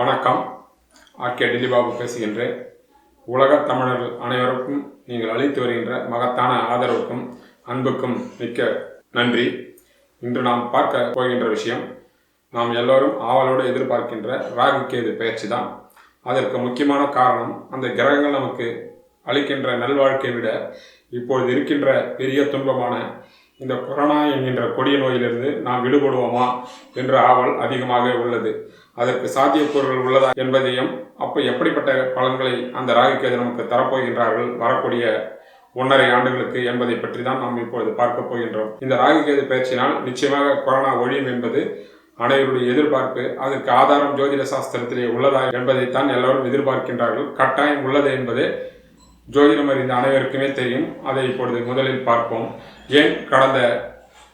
வணக்கம். ஆர்கே டில்லிபாபு பேசுகின்றேன். உலகத் தமிழர்கள் அனைவருக்கும் நீங்கள் அளித்து வருகின்ற மகத்தான ஆதரவுக்கும் அன்புக்கும் மிக்க நன்றி. இன்று நாம் பார்க்க போகின்ற விஷயம் நாம் எல்லோரும் ஆவலோடு எதிர்பார்க்கின்ற ராகு கேது பயிற்சி தான் அதற்கு முக்கியமான காரணம் அந்த கிரகங்கள் நமக்கு அளிக்கின்ற நல்வாழ்க்கையை விட இப்பொழுது இருக்கின்ற பெரிய துன்பமான இந்த கொரோனா என்கின்ற கொடிய நோயிலிருந்து நாம் விடுபடுவோமா என்ற ஆவல் அதிகமாக உள்ளது. அதற்கு சாத்தியக்கூறுகள் உள்ளதா என்பதையும் அப்போ எப்படிப்பட்ட பலன்களை அந்த ராகுகேது நமக்கு தரப்போகின்றார்கள் வரக்கூடிய ஒன்றரை ஆண்டுகளுக்கு என்பதை பற்றி தான் நாம் இப்பொழுது பார்க்க போகின்றோம். இந்த ராகுகேது பயிற்சியினால் நிச்சயமாக கொரோனா ஒழியும் என்பது அனைவருடைய எதிர்பார்ப்பு அதற்கு ஆதாரம் ஜோதிட சாஸ்திரத்திலே உள்ளதா என்பதைத்தான் எல்லோரும் எதிர்பார்க்கின்றார்கள். கட்டாயம் உள்ளது என்பது ஜோதிடம் அறிந்த அனைவருக்குமே தெரியும். அதை இப்பொழுது முதலில் பார்ப்போம். ஏன் கடந்த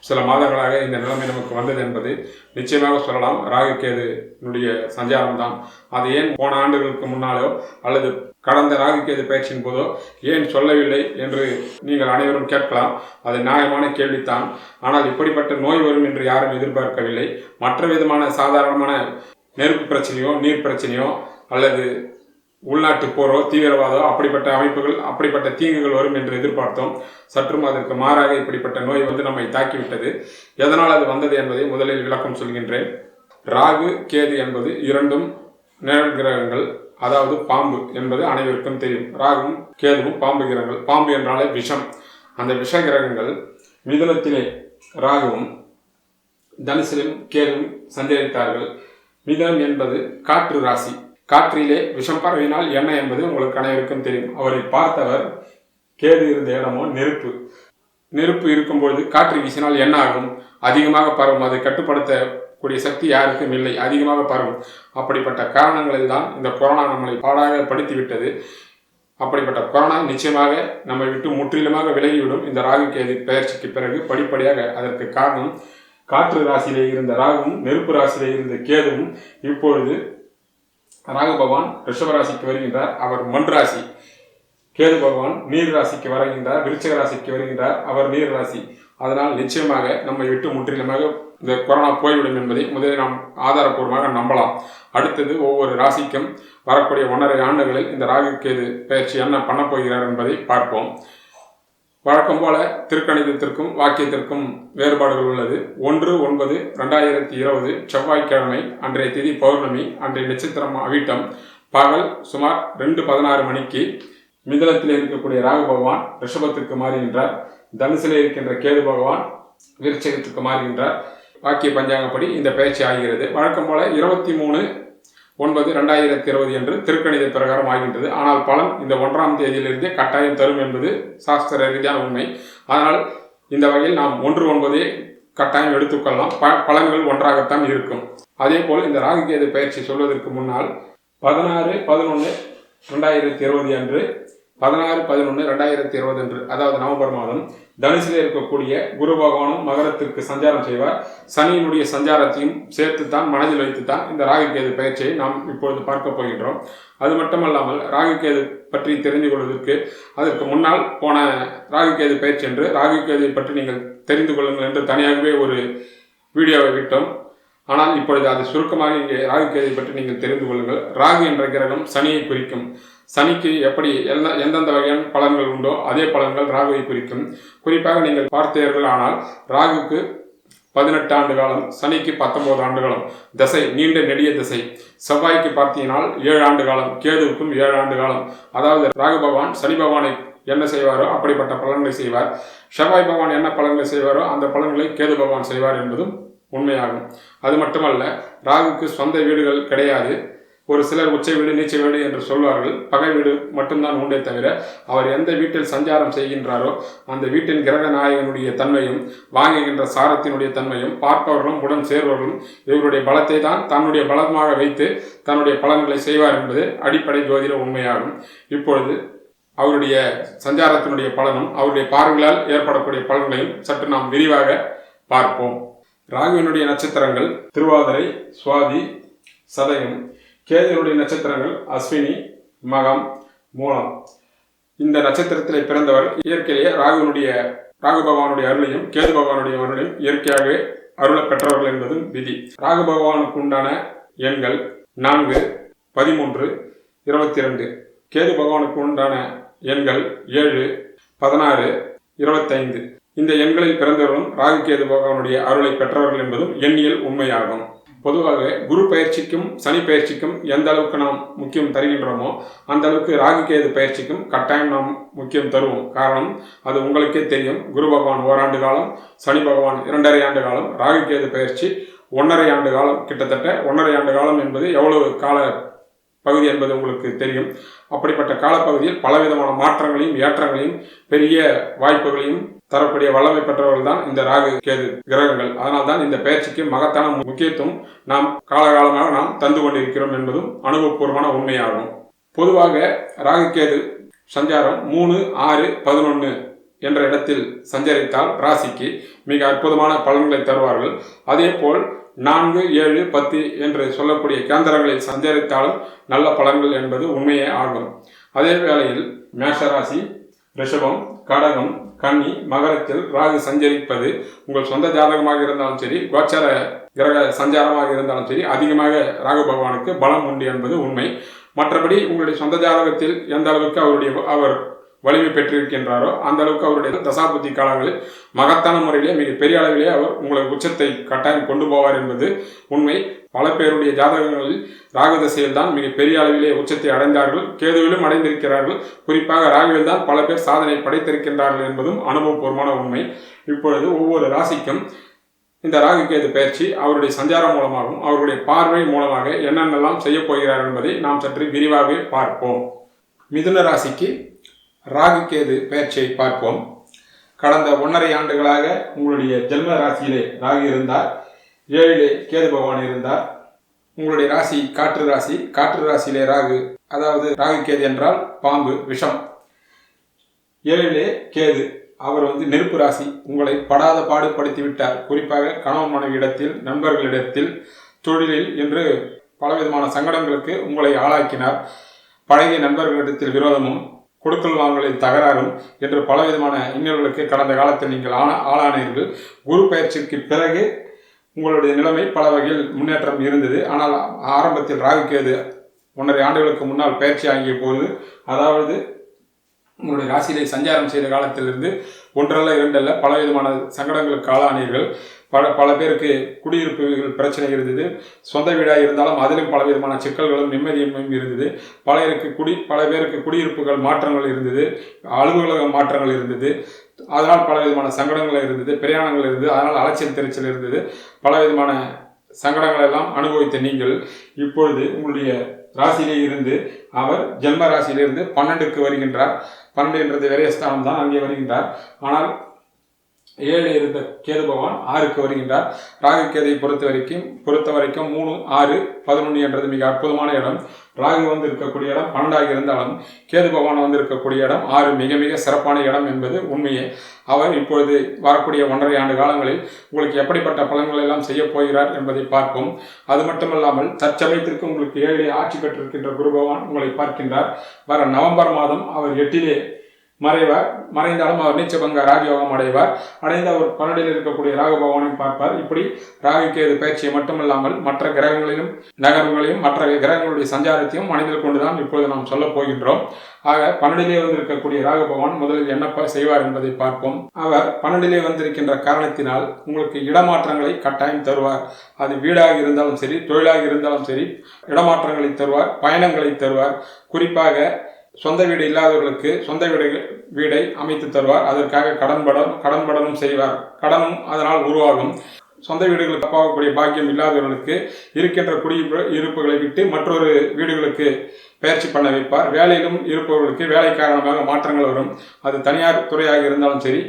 சில மாதங்களாக இந்த நிலைமை நமக்கு வந்தது என்பது நிச்சயமாக சொல்லலாம். ராகுகேதுனுடைய சஞ்சாரம் தான் அது ஏன் போன ஆண்டுகளுக்கு முன்னாலோ அல்லது கடந்த ராகுகேது பயிற்சியின் போதோ ஏன் சொல்லவில்லை என்று நீங்கள் அனைவரும் கேட்கலாம். அது நியாயமான கேள்வித்தான் ஆனால் இப்படிப்பட்ட நோய் வரும் என்று யாரும் எதிர்பார்க்கவில்லை. மற்ற விதமான சாதாரணமான நெருப்பு பிரச்சனையோ நீர் பிரச்சனையோ அல்லது உள்நாட்டு போரோ தீவிரவாதோ அப்படிப்பட்ட அமைப்புகள் அப்படிப்பட்ட தீங்குகள் வரும் என்று எதிர்பார்த்தோம். சற்றும் அதற்கு மாறாக இப்படிப்பட்ட நோய் வந்து நம்மை தாக்கிவிட்டது. எதனால் அது வந்தது என்பதை முதலில் விளக்கம் சொல்கின்றேன். ராகு கேது என்பது இரண்டும் நிழல் கிரகங்கள் அதாவது பாம்பு என்பது அனைவருக்கும் தெரியும். ராகும் கேதுவும் பாம்பு கிரகங்கள். பாம்பு என்றாலே விஷம். அந்த விஷ கிரகங்கள் மிதுனத்திலே ராகுவும் தனுசிலும் கேதுவும் சந்தேகித்தார்கள் மிதுனம் என்பது காற்று ராசி. காற்றிலே விஷம் பரவினால் என்ன என்பது உங்களுக்கு அனைவருக்கும் தெரியும். அவரை பார்த்தவர் கேது இருந்த இடமோ நெருப்பு. நெருப்பு இருக்கும்பொழுது காற்று வீசினால் என்ன ஆகும்? அதிகமாக பரவும். அதை கட்டுப்படுத்தக்கூடிய சக்தி யாருக்கும் இல்லை. அதிகமாக பரவும். அப்படிப்பட்ட காரணங்களில் தான் இந்த கொரோனா நம்மளை பாடாக படுத்திவிட்டது. அப்படிப்பட்ட கொரோனா நிச்சயமாக நம்மை விட்டு முற்றிலுமாக விலகிவிடும். இந்த ராகு கேது பயிற்சிக்கு பிறகு படிப்படியாக அதற்கு காரணம் காற்று ராசியிலே இருந்த ராகுவும் நெருப்பு ராசியிலே இருந்த கேதுவும் இப்பொழுது ராகு பகவான் ரிஷப ராசிக்கு வருகின்றார் அவர் மண் ராசி கேது பகவான் நீர் ராசிக்கு வருகின்றார் விருச்சக ராசிக்கு வருகின்றார் அவர் நீர் ராசி அதனால் நிச்சயமாக நம்மை விட்டு முற்றிலுமாக இந்த கொரோனா போய்விடும் என்பதை முதலில் நாம் ஆதாரப்பூர்வமாக நம்பலாம். அடுத்தது ஒவ்வொரு ராசிக்கும் வரக்கூடிய ஒன்றரை ஆண்டுகளில் இந்த ராகு கேது பயிற்சி என்ன பண்ண போகிறார் என்பதை பார்ப்போம். வழக்கம் போல திருக்கணிதத்திற்கும் வாக்கியத்திற்கும் வேறுபாடுகள் உள்ளது. ஒன்று ஒன்பது ரெண்டாயிரத்தி இருபது செவ்வாய்க்கிழமை அன்றைய திதி பௌர்ணமி அன்றைய நட்சத்திரம் அவிட்டம். பகல் சுமார் ரெண்டு பதினாறு மணிக்கு மிதனத்தில் இருக்கக்கூடிய ராகு பகவான் ரிஷபத்திற்கு மாறுகின்றார். தனுசில் இருக்கின்ற கேது பகவான் விருச்சகத்துக்கு மாறுகின்றார். வாக்கிய பஞ்சாங்கப்படி இந்த பயிற்சி ஆகிறது. வழக்கம் போல இருபத்தி மூணு ஒன்பது ரெண்டாயிரத்தி இருபது என்று திருக்கணித பிரகாரம் ஆகின்றது. ஆனால் பலன் இந்த ஒன்றாம் தேதியிலிருந்தே கட்டாயம் தரும் என்பது சாஸ்திர ரீதியான உண்மை. அதனால் இந்த வகையில் நாம் ஒன்று ஒன்பதே கட்டாயம் எடுத்துக்கொள்ளலாம். ப பலன்கள் ஒன்றாகத்தான் இருக்கும். அதே போல் இந்த ராகுகேது பயிற்சி சொல்வதற்கு முன்னால் பதினாறு பதினொன்று ரெண்டாயிரத்தி இருபது அன்று பதினாறு பதினொன்று ரெண்டாயிரத்தி இருபது அன்று அதாவது நவம்பர் மாதம் தனுசில் இருக்கக்கூடிய குரு பகவானும் மகரத்திற்கு சஞ்சாரம் செய்வார். சனியினுடைய சஞ்சாரத்தையும் சேர்த்துத்தான் மனதில் வைத்துத்தான் இந்த ராகுகேது பயிற்சியை நாம் இப்பொழுது பார்க்க போகின்றோம். அது மட்டுமல்லாமல் ராகுகேது பற்றி தெரிந்து கொள்வதற்கு அதற்கு முன்னால் போன ராகுகேது பயிற்சி என்று ராகுகேதை பற்றி நீங்கள் தெரிந்து கொள்ளுங்கள் என்று தனியாகவே ஒரு வீடியோவை விட்டோம். ஆனால் இப்பொழுது அது சுருக்கமாக இங்கே ராகுகேதை பற்றி நீங்கள் தெரிந்து கொள்ளுங்கள். ராகு என்ற கிரகம் சனியை குறிக்கும். சனிக்கு எப்படி எந்த எந்தெந்த வகையான பலன்கள் உண்டோ அதே பலன்கள் ராகுவை குறிக்கும். குறிப்பாக நீங்கள் பார்த்தீர்கள் ஆனால் ராகுக்கு பதினெட்டு ஆண்டு காலம் சனிக்கு பத்தொன்பது ஆண்டு காலம் தசை நீண்ட நெடிய திசை. செவ்வாய்க்கு பார்த்தீங்கனால் ஏழு ஆண்டு காலம் கேதுவுக்கும் ஏழு ஆண்டு காலம். அதாவது ராகு பகவான் சனி பகவானை என்ன செய்வாரோ அப்படிப்பட்ட பலன்களை செய்வார். செவ்வாய் பகவான் என்ன பலன்களை செய்வாரோ அந்த பலன்களை கேது பகவான் செய்வார் என்பதும் உண்மையாகும். அது மட்டுமல்ல ராகுக்கு சொந்த வீடுகள் கிடையாது. ஒரு சிலர் உச்ச வீடு நீச்ச வீடு என்று சொல்வார்கள். பகை வீடு மட்டும்தான் உண்டே தவிர அவர் எந்த வீட்டில் சஞ்சாரம் செய்கின்றாரோ அந்த வீட்டின் கிரக நாயகனுடைய தன்மையும் வாங்குகின்ற சாரத்தினுடைய தன்மையும் பார்ப்பவர்களும் உடன் சேர்வர்களும் இவருடைய பலத்தை தான் தன்னுடைய பலமாக வைத்து தன்னுடைய பலன்களை செய்வார் என்பது அடிப்படை ஜோதிட உண்மையாகும். இப்பொழுது அவருடைய சஞ்சாரத்தினுடைய பலனும் அவருடைய பார்வைகளால் ஏற்படக்கூடிய பலன்களையும் சற்று நாம் விரிவாக பார்ப்போம். ராகுவினுடைய நட்சத்திரங்கள் திருவாதிரை சுவாதி சதயம் கேதுனுடைய நட்சத்திரங்கள் அஸ்வினி மகம் மூலம். இந்த நட்சத்திரத்தில் பிறந்தவர் இயற்கையிலேயே ராகுவினுடைய ராகு பகவானுடைய அருளையும் கேது பகவானுடைய அருளையும் இயற்கையாகவே அருள பெற்றவர்கள் என்பதும் விதி. ராகு பகவானுக்கு உண்டான எண்கள் நான்கு பதிமூன்று இருபத்தி ரெண்டு கேது பகவானுக்கு உண்டான எண்கள் ஏழு பதினாறு இருபத்தைந்து. இந்த எண்களில் பிறந்தவர்களும் ராகுகேது பகவானுடைய அருளை பெற்றவர்கள் என்பதும் எண்ணியல் உண்மையாகும். பொதுவாக குரு பயிற்சிக்கும் சனி பயிற்சிக்கும் எந்த அளவுக்கு நாம் முக்கியம் தருகின்றோமோ அந்த அளவுக்கு ராகு கேது பயிற்சிக்கும் கட்டாயம் நாம் முக்கியம் தருவோம். காரணம் அது உங்களுக்கே தெரியும். குரு பகவான் ஓராண்டு காலம் சனி பகவான் இரண்டரை ஆண்டு காலம் ராகு கேது பயிற்சி ஒன்றரை ஆண்டு காலம். கிட்டத்தட்ட ஒன்றரை ஆண்டு காலம் என்பது எவ்வளவு கால பகுதி என்பது உங்களுக்கு தெரியும். அப்படிப்பட்ட காலப்பகுதியில் பலவிதமான மாற்றங்களையும் ஏற்றங்களையும் பெரிய வாய்ப்புகளையும் தரக்கூடிய வல்லமை பெற்றவர்கள் தான் இந்த ராகு கேது கிரகங்கள். அதனால் தான் இந்த பயிற்சிக்கு மகத்தான முக்கியத்துவம் நாம் காலகாலமாக நாம் தந்து கொண்டிருக்கிறோம் என்பதும் அனுபவபூர்வமான உண்மையாகும். பொதுவாக ராகு கேது சஞ்சாரம் மூணு ஆறு பதினொன்று என்ற இடத்தில் சஞ்சரித்தால் ராசிக்கு மிக அற்புதமான பலன்களை தருவார்கள். அதே போல் நான்கு ஏழு பத்து என்று சொல்லக்கூடிய கேந்திரங்களில் சஞ்சரித்தாலும் நல்ல பலன்கள் என்பது உண்மையே ஆகும். அதே வேளையில் மேஷராசி ரிஷபம் கடகம் கன்னி மகரத்தில் ராகு சஞ்சரிப்பது உங்கள் சொந்த ஜாதகமாக இருந்தாலும் சரி கோச்சார கிரக சஞ்சாரமாக இருந்தாலும் சரி அதிகமாக ராகு பகவானுக்கு பலம் உண்டு என்பது உண்மை. மற்றபடி உங்களுடைய சொந்த ஜாதகத்தில் எந்த அளவுக்கு அவருடைய அவர் வலிமை பெற்றிருக்கின்றாரோ அந்த அளவுக்கு அவருடைய தசாபுத்தி காலங்களில் மகத்தான முறையிலே மிக பெரிய அளவிலே அவர் உங்களை உச்சத்தை கட்டாயம் கொண்டு போவார் என்பது உண்மை. பல பேருடைய ஜாதகங்களில் ராகுதசையில் தான் மிக பெரிய அளவிலே உச்சத்தை அடைந்தார்கள். கேதுவிலும் அடைந்திருக்கிறார்கள். குறிப்பாக ராகுவில் தான் பல பேர் சாதனை படைத்திருக்கின்றார்கள் என்பதும் அனுபவபூர்வமான உண்மை. இப்பொழுது ஒவ்வொரு ராசிக்கும் இந்த ராகு கேது பயிற்சி அவருடைய சஞ்சாரம் மூலமாகவும் அவருடைய பார்வை மூலமாக என்னென்னலாம் செய்ய போகிறார் என்பதை நாம் சற்று விரிவாகவே பார்ப்போம். மிதுன ராசிக்கு ராகு கேது பார்ப்போம். கடந்த ஒன்றரை ஆண்டுகளாக உங்களுடைய ஜென்ம ராசியிலே ராகு இருந்தார். ஏழிலே கேது பகவான் இருந்தார். உங்களுடைய ராசி காற்று ராசி. காற்று ராசியிலே ராகு அதாவது ராகு கேது என்றால் பாம்பு விஷம். ஏழிலே கேது அவர் வந்து நெருப்பு ராசி. உங்களை படாத பாடுபடுத்தி விட்டார். குறிப்பாக கணவன் மனைவியிடத்தில் நண்பர்களிடத்தில் தொழிலில் என்று பலவிதமான சங்கடங்களுக்கு உங்களை ஆளாக்கினார். பழகிய நண்பர்களிடத்தில் விரோதமும் கொடுக்கல் வாங்கலில் தகராறும் என்று பலவிதமான இன்னல்களுக்கு கடந்த காலத்தில் நீங்கள் ஆன ஆளானீர்கள். குரு பயிற்சிக்கு பிறகு உங்களுடைய நிலைமை பல வகையில் முன்னேற்றம் இருந்தது. ஆனால் ஆரம்பத்தில் ராகுக்கேது ஒன்றரை ஆண்டுகளுக்கு முன்னால் பயிற்சி ஆகிய போது அதாவது உங்களுடைய ராசியிலே சஞ்சாரம் செய்த காலத்திலிருந்து ஒன்றல்ல இரண்டல்ல பல விதமான சங்கடங்களுக்கு ஆளானீர்கள். பல பல பேருக்கு குடியிருப்புகள் பிரச்சனை இருந்தது. சொந்த வீடாக இருந்தாலும் அதிலும் பல விதமான சிக்கல்களும் நிம்மதியும் இருந்தது. பலருக்கு குடி பல பேருக்கு குடியிருப்புகள் மாற்றங்கள் இருந்தது. அலுவலக மாற்றங்கள் இருந்தது. அதனால் பல விதமான சங்கடங்கள் இருந்தது பிரயாணங்கள் இருந்தது. அதனால் அலைச்சல் தெரிச்சல் இருந்தது. பல விதமான சங்கடங்கள் எல்லாம் அனுபவித்த நீங்கள் இப்பொழுது உங்களுடைய ராசியிலே இருந்து அவர் ஜென்ம ராசியிலிருந்து பன்னெண்டுக்கு வருகின்றார். பன்னெண்டு என்றது விரயஸ்தானம் தான் அங்கே வருகின்றார். ஆனால் ஏழு இருந்த கேது பகவான் ஆறுக்கு வருகின்றார். ராகு கேதை பொறுத்த வரைக்கும் பொறுத்த வரைக்கும் மூணு ஆறு பதினொன்று என்றது மிக அற்புதமான இடம். ராகு வந்து இருக்கக்கூடிய இடம் பன்னெண்டாக இருந்தாலும் கேது பகவான் வந்து இருக்கக்கூடிய இடம் ஆறு மிக மிக சிறப்பான இடம் என்பது உண்மையே. அவர் இப்பொழுது வரக்கூடிய ஒன்றரை ஆண்டு காலங்களில் உங்களுக்கு எப்படிப்பட்ட பலன்கள் எல்லாம் செய்ய போகிறார் என்பதை பார்ப்போம். அது மட்டுமல்லாமல் தற்சமயத்திற்கு உங்களுக்கு ஏழிலே ஆட்சி பெற்றிருக்கின்ற குரு பகவான் உங்களை பார்க்கின்றார். வர நவம்பர் மாதம் அவர் எட்டிலே மறைவார். மறைந்தாலும் அவர் நீச்சபங்க ராஜயோகம் அடைவார். அடைந்த அவர் பன்னெண்டில் இருக்கக்கூடிய ராகு பகவானையும் பார்ப்பார். இப்படி ராகு கேது பயிற்சியை மட்டுமல்லாமல் மற்ற கிரகங்களிலும் நகரங்களையும் மற்ற கிரகங்களுடைய சஞ்சாரத்தையும் மனிதர் கொண்டுதான் இப்பொழுது நாம் சொல்ல போகின்றோம். ஆக பன்னெண்டிலே வந்திருக்கக்கூடிய ராகு பகவான் முதலில் என்ன செய்வார் என்பதை பார்ப்போம். அவர் பன்னெண்டிலே வந்திருக்கின்ற காரணத்தினால் உங்களுக்கு இடமாற்றங்களை கட்டாயம் தருவார். அது வீடாக இருந்தாலும் சரி தொழிலாக இருந்தாலும் சரி இடமாற்றங்களை தருவார் பயணங்களை தருவார். குறிப்பாக சொந்த வீடு இல்லாதவர்களுக்கு சொந்த வீடு வீடை அமைத்து தருவார். அதற்காக கடன்படம் கடன்படனும் செய்வார். கடனும் அதனால் உருவாகும். சொந்த வீடுகளுக்கு தப்பாகக்கூடிய பாக்கியம் இல்லாதவர்களுக்கு இருக்கின்ற குடியிருப்பு இருப்புகளை விட்டு மற்றொரு வீடுகளுக்கு பயிற்சி பண்ண வைப்பார். வேலையிலும் இருப்பவர்களுக்கு வேலை காரணமாக மாற்றங்கள் வரும். அது தனியார் துறையாக இருந்தாலும் சரி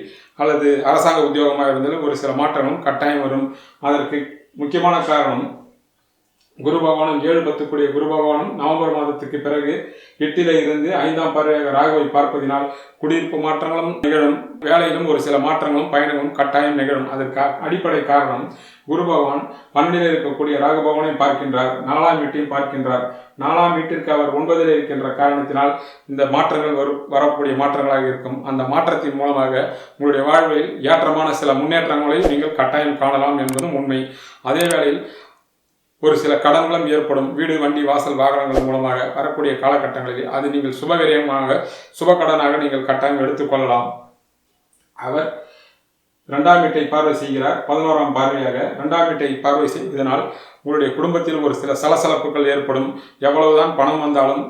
அல்லது அரசாங்க உத்தியோகமாக இருந்தாலும் ஒரு சில மாற்றங்களும் கட்டாயம் வரும். அதற்கு முக்கியமான காரணம் குரு பகவானும் ஏழு பத்துக்குரிய குரு பகவானும் நவம்பர் மாதத்துக்கு பிறகு எட்டில இருந்து ஐந்தாம் பார்வையாக ராகுவை பார்ப்பதினால் குடியிருப்பு மாற்றங்களும் நிகழும். வேலையிலும் ஒரு சில மாற்றங்களும் பயணங்களும் கட்டாயம் நிகழும். அதற்கு அடிப்படை காரணம் குரு பகவான் பன்னெண்டில் இருக்கக்கூடிய ராகு பகவானை பார்க்கின்றார் நாலாம் வீட்டையும் பார்க்கின்றார். நாலாம் வீட்டிற்கு அவர் ஒன்பதில் இருக்கின்ற காரணத்தினால் இந்த மாற்றங்கள் வரும் வரக்கூடிய மாற்றங்களாக இருக்கும். அந்த மாற்றத்தின் மூலமாக உங்களுடைய வாழ்வில் ஏற்றமான சில முன்னேற்றங்களை நீங்கள் கட்டாயம் காணலாம் என்பதும் உண்மை. அதே வேளையில் ஒரு சில கடன்களும் ஏற்படும். வீடு வண்டி வாசல் வாகனங்கள் மூலமாக வரக்கூடிய காலகட்டங்களில் அது நீங்கள் சுபவிரயமாக சுப கடனாக நீங்கள் கட்டாயம் எடுத்துக்கொள்ளலாம் அவர் இரண்டாம் வீட்டை பார்வை செய்கிறார். பதினோராம் பார்வையாக இரண்டாம் வீட்டை பார்வை செய்வதனால் உங்களுடைய குடும்பத்தில் ஒரு சில சலசலப்புகள் ஏற்படும். எவ்வளவுதான் பணம் வந்தாலும்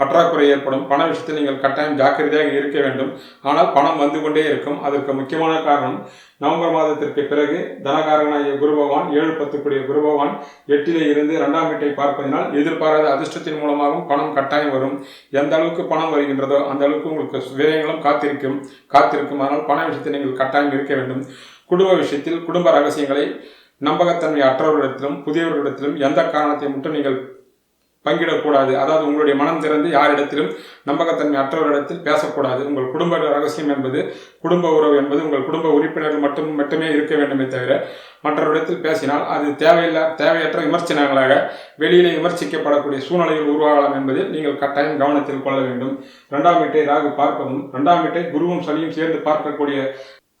பற்றாக்குறை ஏற்படும். பண விஷயத்தில் நீங்கள் கட்டாயம் ஜாக்கிரதையாக இருக்க வேண்டும். ஆனால் பணம் வந்து கொண்டே இருக்கும். அதற்கு முக்கியமான காரணம் நவம்பர் மாதத்திற்கு பிறகு தனகாரனாகிய குரு பகவான் ஏழு பத்துக்குரிய குரு பகவான் எட்டிலே இருந்து இரண்டாம் வீட்டை பார்ப்பதினால் எதிர்பாராத அதிர்ஷ்டத்தின் மூலமாகவும் பணம் கட்டாயம் வரும். எந்த அளவுக்கு பணம் வருகின்றதோ அந்த அளவுக்கு உங்களுக்கு விரயங்களும் காத்திருக்கும் காத்திருக்கும். அதனால் பண விஷயத்தில் நீங்கள் கட்டாயம் இருக்க வேண்டும். குடும்ப விஷயத்தில் குடும்ப ரகசியங்களை நம்பகத்தன்மை அற்றவர்களிடத்திலும் புதியவர்களிடத்திலும் எந்த காரணத்தை மட்டும் நீங்கள் பங்கிடக்கூடாது. அதாவது உங்களுடைய மனம் திறந்து யாரிடத்திலும் நம்பகத்தன்மை அற்றவரிடத்தில் பேசக்கூடாது. உங்கள் குடும்ப ரகசியம் என்பது குடும்ப உறவு என்பது உங்கள் குடும்ப உறுப்பினர்கள் மட்டும் மட்டுமே இருக்க வேண்டுமே தவிர மற்றவரிடத்தில் பேசினால் அது தேவையில்லை தேவையற்ற விமர்சனங்களாக வெளியிலே விமர்சிக்கப்படக்கூடிய சூழ்நிலைகள் உருவாகலாம் என்பதில் நீங்கள் கட்டாயம் கவனத்தில் கொள்ள வேண்டும். இரண்டாம் வீட்டை ராகு பார்ப்பதும் இரண்டாம் வீட்டை குருவும் சனியும் சேர்ந்து பார்க்கக்கூடிய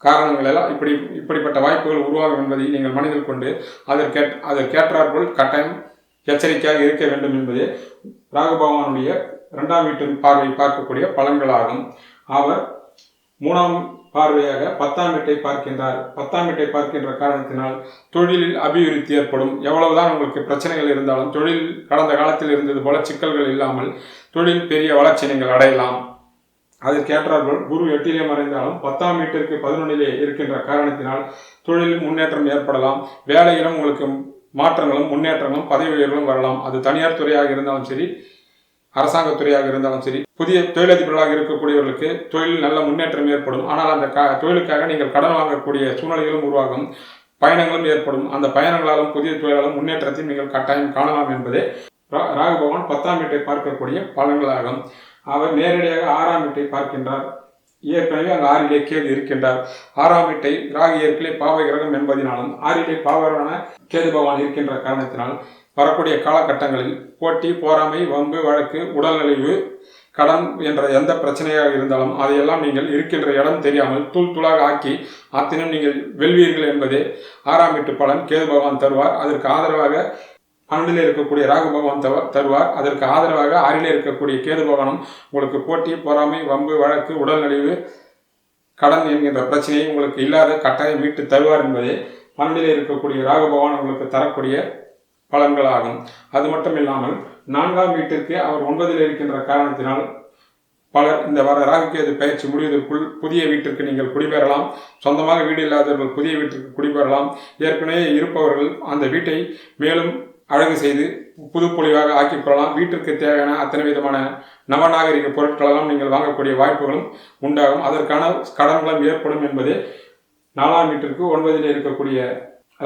காரணங்கள் எல்லாம் இப்படி இப்படிப்பட்ட வாய்ப்புகள் உருவாகும் என்பதை நீங்கள் மனதில் கொண்டு அதற்கேற் அதற்கேற்றாற்போல் கட்டாயம் எச்சரிக்கையாக இருக்க வேண்டும் என்பது ராகபகவானுடைய இரண்டாம் வீட்டின் பார்வை பார்க்கக்கூடிய பலன்களாகும். அவர் மூணாம் பார்வையாக பத்தாம் வீட்டை பார்க்கின்றார். பத்தாம் வீட்டை பார்க்கின்ற காரணத்தினால் தொழிலில் அபிவிருத்தி ஏற்படும். எவ்வளவுதான் உங்களுக்கு பிரச்சனைகள் இருந்தாலும் தொழில் கடந்த காலத்தில் இருந்தது போல சிக்கல்கள் இல்லாமல் தொழில் பெரிய வளர்ச்சி நீங்கள் அடையலாம். அதற்கேற்றார்கள் குரு எட்டிலே மறைந்தாலும் பத்தாம் வீட்டிற்கு பதினொன்றிலே இருக்கின்ற காரணத்தினால் தொழிலில் முன்னேற்றம் ஏற்படலாம். வேலையிலும் உங்களுக்கு மாற்றங்களும் முன்னேற்றங்களும் பதவி உயர்வுகளும் வரலாம். அது தனியார் துறையாக இருந்தாலும் சரி அரசாங்கத் துறையாக இருந்தாலும் சரி புதிய தொழிலதிபர்களாக இருக்கக்கூடியவர்களுக்கு தொழில் நல்ல முன்னேற்றம் ஏற்படும். ஆனால் அந்த க தொழிலுக்காக நீங்கள் கடன் வாங்கக்கூடிய சூழ்நிலைகளும் உருவாகும். பயணங்களும் ஏற்படும். அந்த பயணங்களாலும் புதிய தொழிலாலும் முன்னேற்றத்தை நீங்கள் கட்டாயம் காணலாம் என்பதே ரா- ராகு பகவான் பத்தாம் வீட்டை பார்க்கக்கூடிய பலன்களாகும். அவர் நேரடியாக ஆறாம் வீட்டை பார்க்கின்றார். ஏற்கனவே அங்கு ஆறிலே கேது இருக்கின்றார். ஆறாம் வீட்டை ராகு ஏற்கனவே பாவ கிரகம் என்பதினாலும் ஆறிலே பாவரான கேது பகவான் இருக்கின்ற காரணத்தினால் வரக்கூடிய காலகட்டங்களில் போட்டி போராமை வம்பு வழக்கு உடல்நலிவு கடன் என்ற எந்த பிரச்சனையாக இருந்தாலும் அதையெல்லாம் நீங்கள் இருக்கின்ற இடம் தெரியாமல் தூள் தூளாக ஆக்கி அத்தினம் நீங்கள் வெல்வீர்கள் என்பதே ஆறாம் வீட்டு பலன் கேது பகவான் தருவார். அதற்கு ஆதரவாக பன்னெண்டில் இருக்கக்கூடிய ராகு பகவான் தவ தருவார். அதற்கு ஆதரவாக ஆறிலே இருக்கக்கூடிய கேது பகவானும் உங்களுக்கு போட்டி பொறாமை வம்பு வழக்கு உடல்நலிவு கடன் என்கின்ற பிரச்சனையை உங்களுக்கு இல்லாத கட்டாயம் மீட்டு தருவார் என்பதே பன்னெண்டிலே இருக்கக்கூடிய ராகு பகவான் உங்களுக்கு தரக்கூடிய பலன்களாகும். அது மட்டும் இல்லாமல் நான்காம் வீட்டிற்கு அவர் ஒன்பதில் இருக்கின்ற காரணத்தினால் பலர் இந்த வர ராகுகேது பயிற்சி முடிவதற்குள் புதிய வீட்டிற்கு நீங்கள் குடிபெறலாம். சொந்தமாக வீடு இல்லாதவர்கள் புதிய வீட்டிற்கு குடிபெறலாம். ஏற்கனவே இருப்பவர்கள் அந்த வீட்டை மேலும் அழகு செய்து புது பொலிவாக ஆக்கிக் கொள்ளலாம். வீட்டிற்கு தேவையான அத்தனை விதமான நவநாகரிக பொருட்களெல்லாம் நீங்கள் வாங்கக்கூடிய வாய்ப்புகளும் உண்டாகும். அதற்கான கடன்களும் ஏற்படும் என்பது நாலாம் வீட்டிற்கு ஒன்பதில் இருக்கக்கூடிய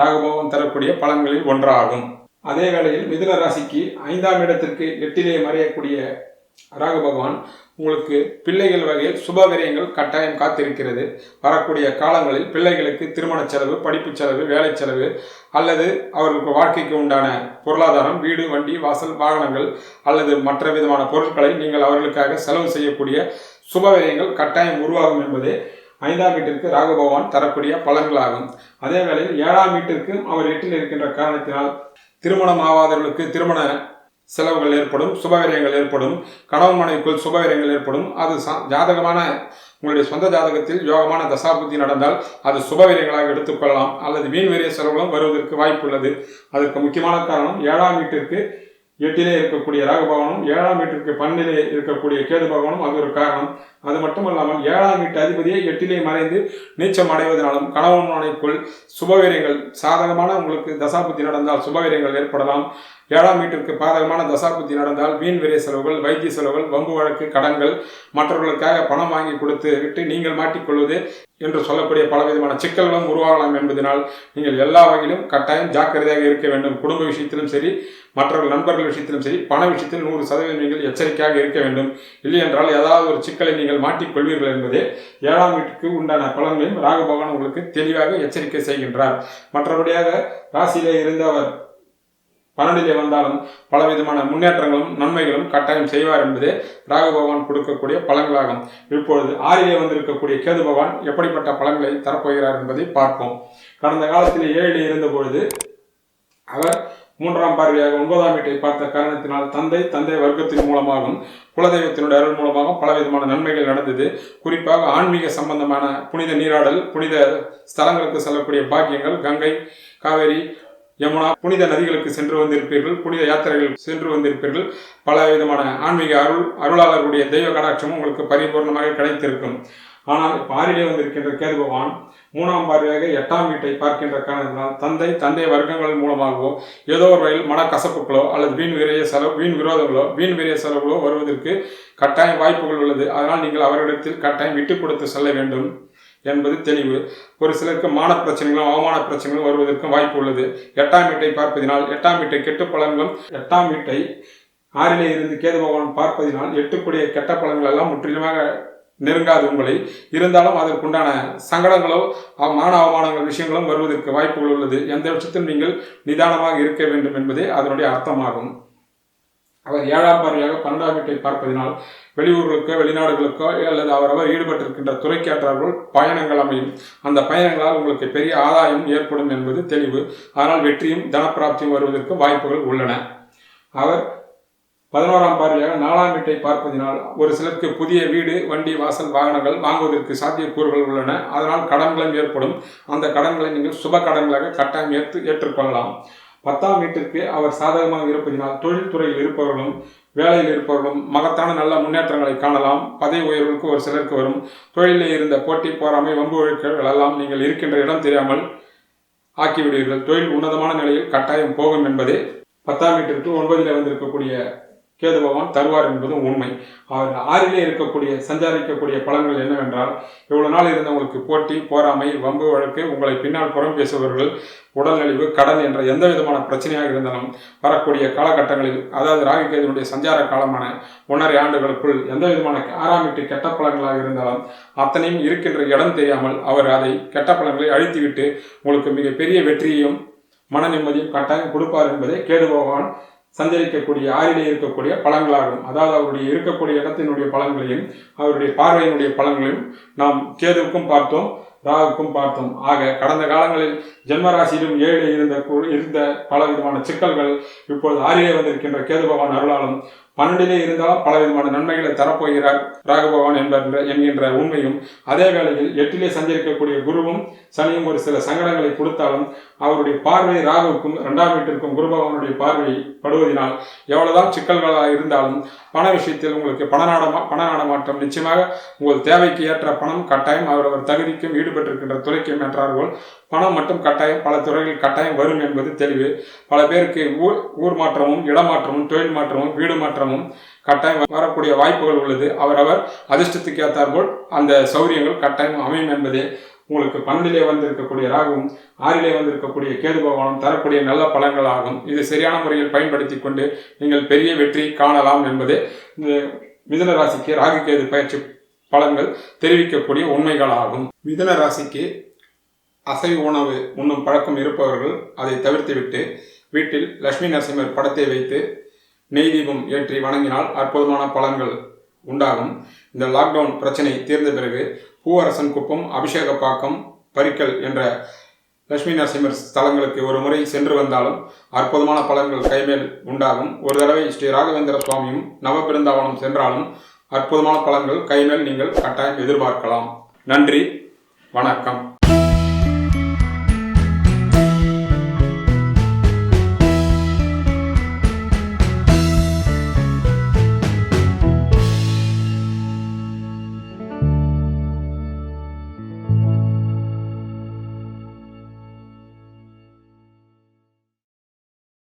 ராகபோகம் தரக்கூடிய பலன்களில் ஒன்றாகும். அதே வேளையில் மிதுன ராசிக்கு ஐந்தாம் இடத்திற்கு எட்டிலே மறையக்கூடிய ராகு பகவான் உங்களுக்கு பிள்ளைகள் வகையில் சுபவிரயங்கள் கட்டாயம் காத்திருக்கிறது. வரக்கூடிய காலங்களில் பிள்ளைகளுக்கு திருமண செலவு படிப்பு செலவு வேலை செலவு அல்லது அவர்களுக்கு வாழ்க்கைக்கு உண்டான பொருளாதாரம் வீடு வண்டி வாசல் வாகனங்கள் அல்லது மற்ற விதமான பொருட்களை நீங்கள் அவர்களுக்காக செலவு செய்யக்கூடிய சுபவிரயங்கள் கட்டாயம் உருவாகும் என்பதே ஐந்தாம் வீட்டிற்கு ராகு பகவான் தரக்கூடிய பலன்களாகும். அதே வேளையில் ஏழாம் வீட்டிற்கும் அவர் எட்டில் இருக்கின்ற காரணத்தினால் திருமணம் ஆகாதவர்களுக்கு திருமண செலவுகள் ஏற்படும் சுபவிரயங்கள் ஏற்படும் கணவன் மனைவிக்குள் சுபவிரயங்கள் ஏற்படும். அது ஜாதகமான உங்களுடைய சொந்த ஜாதகத்தில் யோகமான தசாபுத்தி நடந்தால் அது சுபவிரயங்களாக எடுத்துக்கொள்ளலாம். அல்லது வீண் விரய செலவுகளும் வருவதற்கு வாய்ப்புள்ளது. அதற்கு முக்கியமான காரணம் ஏழாம் வீட்டிற்கு எட்டிலே இருக்கக்கூடிய ராகபவனும் ஏழாம் வீட்டிற்கு பன்னிலே இருக்கக்கூடிய கேது பகவானும் அது ஒரு காரணம். அது மட்டுமல்லாமல் ஏழாம் வீட்டு அதிபதியை எட்டிலே மறைந்து நீச்சம் அடைவதனாலும் கணவன் மனைக்குள் சுபவீரியங்கள் சாதகமான உங்களுக்கு தசாபுத்தி நடந்தால் சுபவீரியங்கள் ஏற்படலாம். ஏழாம் வீட்டிற்கு பாதகமான தசாபுத்தி நடந்தால் வீண் விரை செலவுகள் வைத்திய செலவுகள் வம்பு வழக்கு கடன்கள் மற்றவர்களுக்காக பணம் வாங்கி கொடுத்து விட்டு நீங்கள் மாட்டிக்கொள்வது என்று சொல்லக்கூடிய பலவிதமான சிக்கல்களும் உருவாகலாம் என்பதனால் நீங்கள் எல்லா வகையிலும் கட்டாயம் ஜாக்கிரதையாக இருக்க வேண்டும். குடும்ப விஷயத்திலும் சரி மற்றவர்கள் நண்பர்கள் விஷயத்திலும் சரி பண விஷயத்தில் நூறு சதவீதம் நீங்கள் எச்சரிக்கையாக இருக்க வேண்டும். இல்லை என்றால் ஏதாவது ஒரு சிக்கலை நீங்கள் மாட்டிக்கொள்வீர்கள் என்பதே ஏழாம் வீட்டுக்கு உண்டான பலன்களையும் ராகு பகவான் உங்களுக்கு தெளிவாக எச்சரிக்கை செய்கின்றார். மற்றபடியாக ராசியிலே இருந்தவர் பன்னெண்டிலே வந்தாலும் பலவிதமான முன்னேற்றங்களும் நன்மைகளும் கட்டாயம் செய்வார் என்பதே ராகு பகவான் கொடுக்கக்கூடிய பலன்களாகும். இப்பொழுது ஆறிலே வந்திருக்கக்கூடிய கேது பகவான் எப்படிப்பட்ட பலன்களை தரப்போகிறார் என்பதை பார்ப்போம். கடந்த காலத்தில் ஏழிலே இருந்த பொழுது அவர் மூன்றாம் பார்வையாக ஒன்பதாம் வீட்டை பார்த்த காரணத்தினால் தந்தை தந்தை வர்க்கத்தின் மூலமாகவும் குலதெய்வத்தினுடைய அருள் மூலமாகவும் பலவிதமான நன்மைகள் நடந்தது. குறிப்பாக ஆன்மீக சம்பந்தமான புனித நீராடல் புனித ஸ்தலங்களுக்கு செல்லக்கூடிய பாக்கியங்கள் கங்கை காவேரி யமுனா புனித நதிகளுக்கு சென்று வந்திருப்பீர்கள் புனித யாத்திரைகள் சென்று வந்திருப்பீர்கள். பல விதமான ஆன்மீக அருள் அருளாளர்களுடைய தெய்வ கடாட்சமும் உங்களுக்கு பரிபூர்ணமாக கிடைத்திருக்கும். ஆனால் இப்போ ஆறிலே வந்திருக்கின்ற கேது பகவான் மூணாம் பார்வையாக எட்டாம் வீட்டை பார்க்கின்ற காரணத்தினால் தந்தை தந்தை வர்க்கங்கள் மூலமாகவோ ஏதோ ஒரு வகையில் மனக்கசப்புகளோ அல்லது வீண் விரைய செலவு வீண் விரோதங்களோ வீண் விரைய செலவுகளோ வருவதற்கு கட்டாயம் வாய்ப்புகள் உள்ளது. அதனால் நீங்கள் அவரிடத்தில் கட்டாயம் விட்டு கொடுத்து செல்ல வேண்டும் என்பது தெளிவு. ஒரு சிலருக்கு மான பிரச்சனைகளும் அவமான பிரச்சனைகளும் வருவதற்கும் வாய்ப்பு உள்ளது. எட்டாம் வீட்டை பார்ப்பதினால் எட்டாம் வீட்டை கெட்டு பலன்களும் எட்டாம் வீட்டை ஆறிலே இருந்து கேது பகவான் பார்ப்பதினால் எட்டுக்கூடிய கெட்ட பலன்கள் எல்லாம் முற்றிலுமாக நெருங்காது உங்களை. இருந்தாலும் அதற்குண்டான சங்கடங்களோ அவ- மான அவமானங்கள் விஷயங்களும் வருவதற்கு வாய்ப்புகள் உள்ளது. எந்த விஷயத்திலும் நீங்கள் நிதானமாக இருக்க வேண்டும் என்பதே அதனுடைய அர்த்தமாகும். அவர் ஏழாம் பார்வையாக பன்னெண்டாம் வீட்டை பார்ப்பதினால் வெளியூர்களுக்கோ வெளிநாடுகளுக்கோ அல்லது அவரவர் ஈடுபட்டிருக்கின்ற துறைக்கேற்றார்கள் பயணங்கள் அமையும். அந்த பயணங்களால் உங்களுக்கு பெரிய ஆதாயம் ஏற்படும் என்பது தெளிவு. ஆனால் வெற்றியும் தனப்பிராப்தியும் வருவதற்கு வாய்ப்புகள் உள்ளன. அவர் பதினோராம் பார்வையாக நாலாம் வீட்டை பார்ப்பதினால் ஒரு சிலருக்கு புதிய வீடு வண்டி வாசல் வாகனங்கள் வாங்குவதற்கு சாத்தியக்கூறுகள் உள்ளன. அதனால் கடன்களும் ஏற்படும். அந்த கடன்களை நீங்கள் சுப கடன்களாக கட்டாயம் ஏற்று ஏற்றுக்கொள்ளலாம். பத்தாம் வீட்டிற்கு அவர் சாதகமாக இருப்பதினால் தொழில்துறையில் இருப்பவர்களும் வேலையில் இருப்பவர்களும் மகத்தான நல்ல முன்னேற்றங்களை காணலாம். பதவி உயர்வுக்கு ஒரு சிலருக்கு வரும். தொழிலில் இருந்த போட்டி போராமை வம்பு வழக்குகள் எல்லாம் நீங்கள் இருக்கின்ற இடம் தெரியாமல் ஆக்கிவிடுவீர்கள். தொழில் உன்னதமான நிலையில் கட்டாயம் போகும் என்பதே பத்தாம் வீட்டிற்கு ஒன்பதில் வந்திருக்கக்கூடிய கேது பகவான் தருவார் என்பதும் உண்மை. அவர் ஆறிலே இருக்கக்கூடிய சஞ்சாரிக்கக்கூடிய பலன்கள் என்னவென்றால் இவ்வளவு நாள் இருந்தவங்களுக்கு போட்டி போராமை வம்பு வழக்கு உங்களை பின்னால் புறம் பேசுபவர்கள் உடல்நலிவு கடன் என்ற எந்த விதமான பிரச்சனையாக இருந்தாலும் வரக்கூடிய காலகட்டங்களில் அதாவது ராகுகேதுனுடைய சஞ்சார காலமான ஒன்றரை ஆண்டுகளுக்குள் எந்த விதமான ஆறாமிட்டு கெட்ட பலன்களாக இருந்தாலும் அத்தனையும் இருக்கின்ற இடம் தெரியாமல் அவர் அதை கெட்ட பலன்களை அழித்துவிட்டு உங்களுக்கு மிகப்பெரிய வெற்றியையும் மன நிம்மதியும் கட்டாயம் கொடுப்பார் என்பதை கேது பகவான் சஞ்சரிக்கக்கூடிய ஆறிலே இருக்கக்கூடிய பலன்களாகும் அதாவது அவருடைய இருக்கக்கூடிய இடத்தினுடைய பலன்களையும் அவருடைய பார்வையினுடைய பலன்களையும் நாம் கேதுவுக்கும் பார்த்தோம் ராகுக்கும் பார்த்தோம். ஆக கடந்த காலங்களில் ஜென்மராசியிலும் ஏழு இருந்த இருந்த பல விதமான சிக்கல்கள் இப்பொழுது ஆறிலே வந்திருக்கின்ற கேது பகவான் அருளாலும் பன்னெண்டிலே இருந்தாலும் பல விதமான நன்மைகளை தரப்போகிறார் ராகபவான் பகவான் என்கின்ற உண்மையும் அதே வேளையில் எட்டிலே சஞ்சரிக்கக்கூடிய குருவும் சனியும் ஒரு சில சங்கடங்களை கொடுத்தாலும் அவருடைய பார்வை ராகுவுக்கும் இரண்டாம் வீட்டிற்கும் குரு பகவானுடைய பார்வை படுவதினால் எவ்வளவுதான் சிக்கல்களாக இருந்தாலும் பண விஷயத்தில் உங்களுக்கு பண நாடமா பண நாடமாற்றம் நிச்சயமாக உங்கள் தேவைக்கு ஏற்ற பணம் கட்டாயம் அவரவர் தகுதிக்கும் ஈடுபட்டிருக்கின்ற துறைக்கும் என்றார்கள் பணம் மட்டும் கட்டாயம் பல துறைகளில் கட்டாயம் வரும் என்பது தெளிவு. பல பேருக்கு ஊர் ஊர் மாற்றமும் இடமாற்றமும் தொழில் மாற்றமும் வீடு மாற்றமும் கட்டாயம் வரக்கூடிய வாய்ப்புகள் உள்ளது. அவரவர் அதிர்ஷ்டத்துக்கு ஏற்றாற்போல் அந்த சௌரியங்கள் கட்டாயம் அமையும் என்பதே உங்களுக்கு பன்னெண்டிலே வந்திருக்கக்கூடிய ராகுவும் ஆறிலே வந்திருக்கக்கூடிய கேது பகவானும் தரக்கூடிய நல்ல பலன்கள் ஆகும் இது சரியான முறையில் பயன்படுத்தி கொண்டு நீங்கள் பெரிய வெற்றி காணலாம் என்பதே இந்த ராசிக்கு ராகு கேது பயிற்சி பலன்கள் தெரிவிக்கக்கூடிய உண்மைகளாகும். மிதன ராசிக்கு அசைவ உணவு உண்ணும் பழக்கம் இருப்பவர்கள் அதை தவிர்த்துவிட்டு வீட்டில் லட்சுமி நரசிம்மர் படத்தை வைத்து நெய் தீபம் ஏற்றி வணங்கினால் அற்புதமான பலன்கள் உண்டாகும். இந்த லாக்டவுன் பிரச்சனை தீர்ந்த பிறகு பூவரசன் குப்பம் அபிஷேகப்பாக்கம் பரிக்கல் என்ற லட்சுமி நரசிம்மர் ஸ்தலங்களுக்கு ஒரு முறை சென்று வந்தாலும் அற்புதமான பலன்கள் கைமேல் உண்டாகும். ஒரு தடவை ஸ்ரீ ராகவேந்திர சுவாமியும் நவபிருந்தாவனம் சென்றாலும் அற்புதமான பலன்கள் கைமேல் நீங்கள் கட்டாயம் எதிர்பார்க்கலாம். நன்றி வணக்கம்.